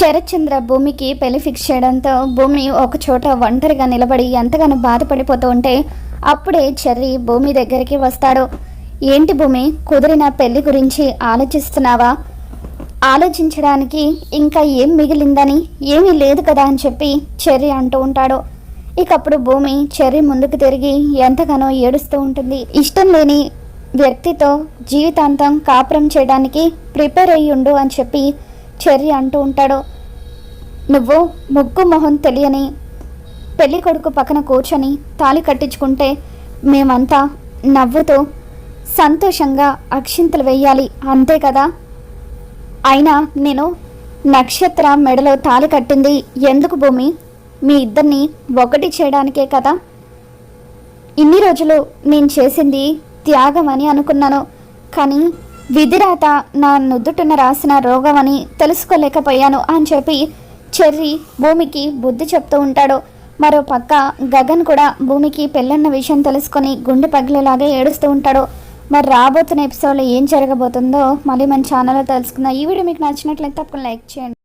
శరత్చంద్ర భూమికి పెళ్ళి ఫిక్స్ చేయడంతో భూమి ఒక చోట ఒంటరిగా నిలబడి ఎంతగానో బాధపడిపోతూ ఉంటే అప్పుడే చెర్రి భూమి దగ్గరికి వస్తాడు. ఏంటి భూమి కుదిరిన పెళ్ళి గురించి ఆలోచిస్తున్నావా? ఆలోచించడానికి ఇంకా ఏం మిగిలిందని? ఏమీ లేదు కదా అని చెప్పి చెర్రి అంటూ ఉంటాడు. ఇకప్పుడు భూమి చెర్రి ముందుకు తిరిగి ఎంతగానో ఏడుస్తూ ఉంటుంది. ఇష్టం లేని వ్యక్తితో జీవితాంతం కాపురం చేయడానికి ప్రిపేర్ అయ్యి ఉండు అని చెప్పి చెర్రి అంటూ ఉంటాడో. నువ్వు ముగ్గు మొహం తెలియని పెళ్ళి కొడుకు పక్కన కూర్చొని తాళి కట్టించుకుంటే మేమంతా నవ్వుతూ సంతోషంగా అక్షింతలు వేయాలి అంతే కదా? అయినా నేను నక్షత్ర మెడలో తాళి కట్టింది ఎందుకు భూమి? మీ ఇద్దరిని ఒకటి చేయడానికే కదా? ఇన్ని రోజులు నేను చేసింది త్యాగం అని అనుకున్నాను కానీ విధిరాత నా నుదుటిన రాసిన రోగం అని తెలుసుకోలేకపోయాను అని చెప్పి చెర్రి భూమికి బుద్ధి చెప్తూ ఉంటాడు. మరో పక్క గగన్ కూడా భూమికి పెళ్ళన్న విషయం తెలుసుకొని గుండె పగిలేలాగే ఏడుస్తూ ఉంటాడు. మరి రాబోతున్న ఎపిసోడ్లో ఏం జరగబోతుందో మళ్ళీ మన ఛానల్లో తెలుసుకుందాం. ఈ వీడియో మీకు నచ్చినట్లయితే తప్పకుండా లైక్ చేయండి.